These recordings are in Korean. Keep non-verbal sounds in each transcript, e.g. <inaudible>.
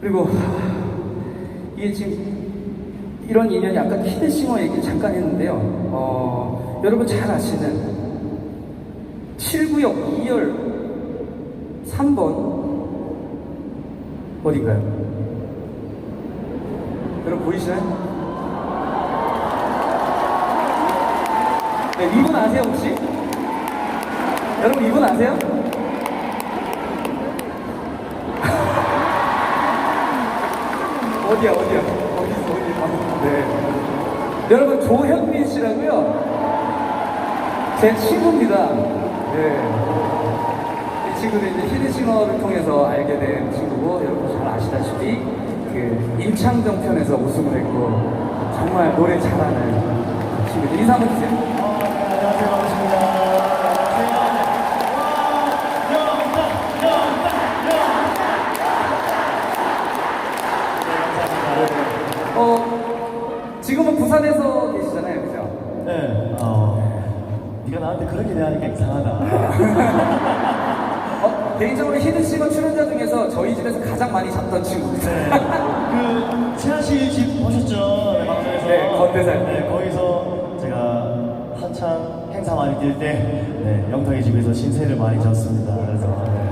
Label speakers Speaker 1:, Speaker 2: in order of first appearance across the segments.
Speaker 1: 그리고 이게 지금 이런 인연이 아까 키드싱어 얘기 잠깐 했는데요. 어, 여러분 잘 아시는 7구역 2열 3번 어딘가요? 여러분 보이시나요? 네, 이분 아세요 혹시? 여러분 이분 아세요? 어디야 어디야? 어디 아, 네. 여러분 조현민 씨라고요? 제 친구입니다. 네이 친구는 이제 히든싱어를 통해서 알게 된 친구고 여러분 잘 아시다시피 그 임창정 편에서 우승을 했고 정말 노래 잘하는 친구죠 인사 한번 주세요.
Speaker 2: 안녕하세요. 반갑습니다.
Speaker 1: 지금은 부산에서 계시잖아요 그죠?
Speaker 2: 네, 어, 네가 나한테 그렇게 대하니까 이상하다. <laughs>
Speaker 1: 어, 개인적으로 히든싱어 출연자 중에서 저희 집에서 가장 많이 잡던 친구입니다
Speaker 2: 네, 그 채아 씨집 보셨죠? 네, 방송에서.
Speaker 1: 네, 건대살.
Speaker 2: 네, 거기서 제가 한창 행사 많이 뛸 때, 네, 영탁이 집에서 신세를 많이 졌습니다. 그래서 네.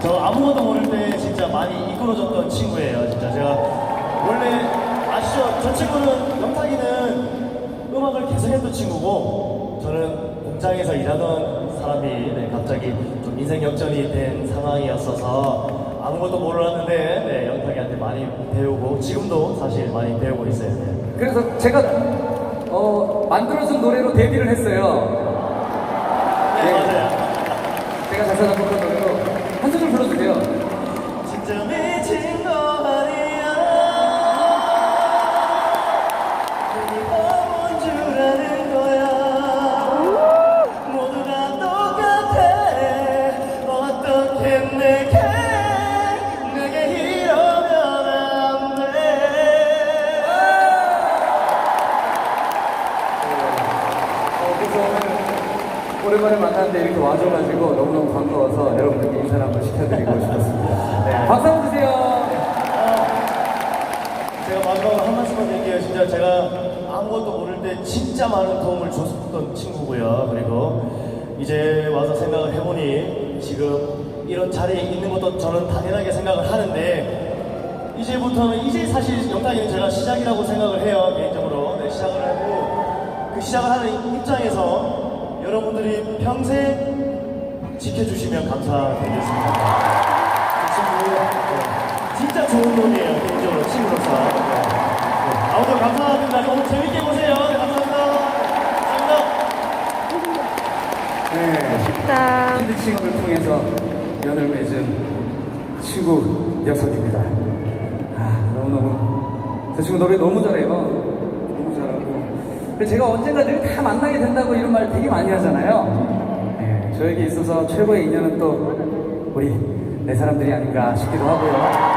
Speaker 2: 저 아무것도 모를 때 진짜 많이 이끌어줬던 친구예요. 진짜 제가 원래 아시죠? 저 친구는 영탁이는 음악을 계속 했던 친구고 저는 공장에서 일하던 사람이 네, 갑자기 좀 인생 역전이 된 상황이었어서 아무것도 몰랐는데 네, 영탁이한테 많이 배우고 지금도 사실 많이 배우고 있어요. 네.
Speaker 1: 그래서 제가 어, 만들어준 노래로 데뷔를 했어요.
Speaker 2: 네,
Speaker 1: 네.
Speaker 2: 맞아요.
Speaker 1: 제가 작사 작곡한 노래로 한 소절 불러주세요.
Speaker 2: 진짜 미친 거
Speaker 1: 오랜만에 만났는데 이렇게 와줘가지고 너무너무 반가워서 여러분들께 인사를 한번 시켜드리고 싶었습니다. 네, 박수 한번 주세요.
Speaker 2: 제가 마지막으로 한 말씀만 드릴게요. 진짜 제가 아무것도 모를 때 진짜 많은 도움을 줬었던 친구고요. 그리고 이제 와서 생각을 해보니 지금 이런 자리에 있는 것도 저는 당연하게 생각을 하는데 이제부터는 이제 사실 영탁이는 제가 시작이라고 생각을 해요. 개인적으로 네, 시작을 하고 그 시작을 하는 입장에서 여러분들이 평생 지켜주시면 감사드리겠습니다. 그 친구 네, 진짜 좋은 놈이에요 개인적으로 친구로서 네. 아무튼 감사합니다 오늘 재밌게 보세요 네, 감사합니다 감사합니다
Speaker 1: 네,
Speaker 3: 쉽다.
Speaker 1: 힌드싱어를 통해서 연을 맺은 친구 녀석입니다. 아, 너무너무. 저 친구 노래 너무 잘해요. 제가 언젠가 늘 다 만나게 된다고 이런 말 되게 많이 하잖아요. 네, 저에게 있어서 최고의 인연은 또 우리 내 사람들이 아닌가 싶기도 하고요.